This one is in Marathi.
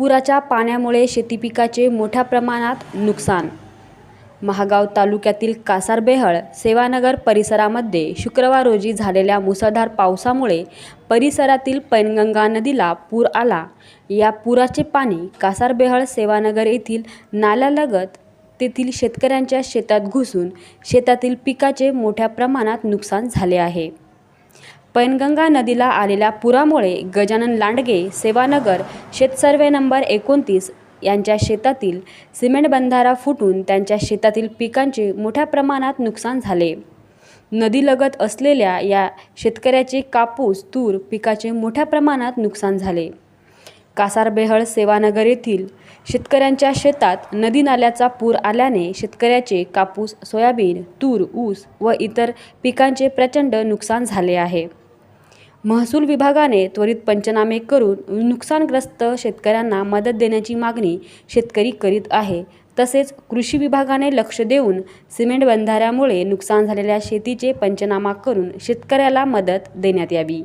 पुराच्या पाण्यामुळे शेतीपिकाचे मोठ्या प्रमाणात नुकसान. महागाव तालुक्यातील कासारबेहळ सेवानगर परिसरामध्ये शुक्रवार रोजी झालेल्या मुसळधार पावसामुळे परिसरातील पैनगंगा नदीला पूर आला. या पुराचे पाणी कासारबेहळ सेवानगर येथील नाल्यालगत तेथील शेतकऱ्यांच्या शेतात घुसून शेतातील पिकाचे मोठ्या प्रमाणात नुकसान झाले आहे. पैनगंगा नदीला आलेल्या पुरामुळे गजानन लांडगे सेवानगर शेतसर्वे नंबर एकोणतीस यांच्या शेतातील सिमेंट बंधारा फुटून त्यांच्या शेतातील पिकांचे मोठ्या प्रमाणात नुकसान झाले. नदीलगत असलेल्या या शेतकऱ्याचे कापूस तूर पिकाचे मोठ्या प्रमाणात नुकसान झाले. कासारबेहळ सेवानगर येथील शेतकऱ्यांच्या शेतात नदी नाल्याचा पूर आल्याने शेतकऱ्याचे कापूस सोयाबीन तूर ऊस व इतर पिकांचे प्रचंड नुकसान झाले आहे. महसूल विभागाने त्वरित पंचनामे करून नुकसानग्रस्त शेतकऱ्यांना मदत देण्याची मागणी शेतकरी करीत आहे. तसेच कृषी विभागाने लक्ष देऊन सिमेंट बंधाऱ्यामुळे नुकसान झालेल्या शेतीचे पंचनामा करून शेतकऱ्याला मदत देण्यात यावी.